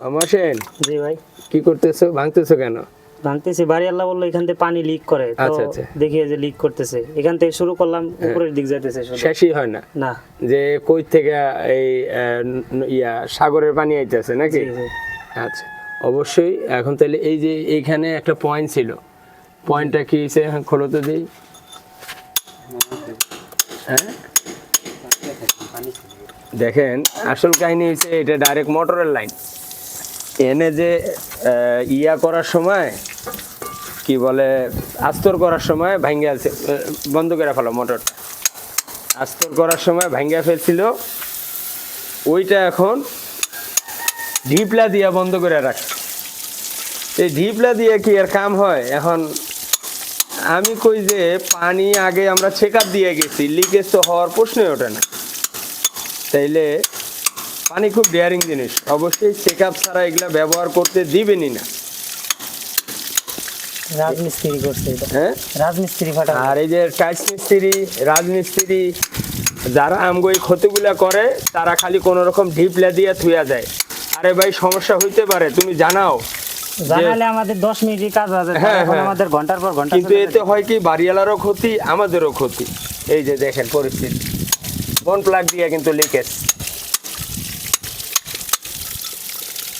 আমাসেন জি ভাই। কি করতেছো? ভাঙতেছো কেন? ভাঙতেছি বাড়ি আল্লাহ বলল এখান থেকে পানি লিক করে। আচ্ছা, আচ্ছা। দেখি যে লিক করতেছে। এখান থেকে শুরু করলাম উপরের দিক যাইতেছে শেষই হয় না? না। যে কই থেকে এই ইয়া সাগরের পানি আইতেছে নাকি। আচ্ছা। অবশ্যই এখন তাহলে এই যে এইখানে একটা পয়েন্ট ছিল। পয়েন্টটা কি হয়েছে খোলো তো দিই। হ্যাঁ? দেখেন আসল কাহিনী হয়েছে এটা ডাইরেক্ট মোটরের লাইন এনে যে ইয়া করার সময়, কি বলে, আস্তর করার সময় ভাঙ্গে বন্ধ করে ফেলো মোটরটা। আস্তর করার সময় ভাঙ্গা ফেলছিল। ওইটা এখন ঢিপলা দিয়া বন্ধ করে রাখ। এই ঢিপলা দিয়ে কি আর কাম হয়? এখন আমি কই যে, পানি আগে আমরা চেক দিয়ে গেছি। লিকেজ তো হওয়ার প্রশ্নই ওঠে না। তাইলে পানি খুব ডেয়ারিং জিনিস। অবশ্যই চেক আপ ছাড়া এগুলা ব্যবহার করতে দিবেনই না। রাজমিস্ত্রি করছে হ্যাঁ? রাজমিস্ত্রি ফাটা। আর এই যে টাইলস মিস্ত্রি রাজমিস্ত্রি যারা ক্ষতিগুলা করে তারা খালি কোনো রকম ঢিপলা দিয়ে থুয়া যায়। আরে ভাই সমস্যা হইতে পারে তুমি জানাও। জানালে আমাদের দশ মিনিটই কাজ আছে হ্যাঁ, এখন হ্যাঁ। আমাদের ঘণ্টার পর ঘণ্টা কিন্তু এতে হয় কি বাড়িওয়ালারও ক্ষতি আমাদেরও ক্ষতি। এই যে দেখেন পরিস্থিতি। বন প্লাগ দিয়ে কিন্তু লিকেজ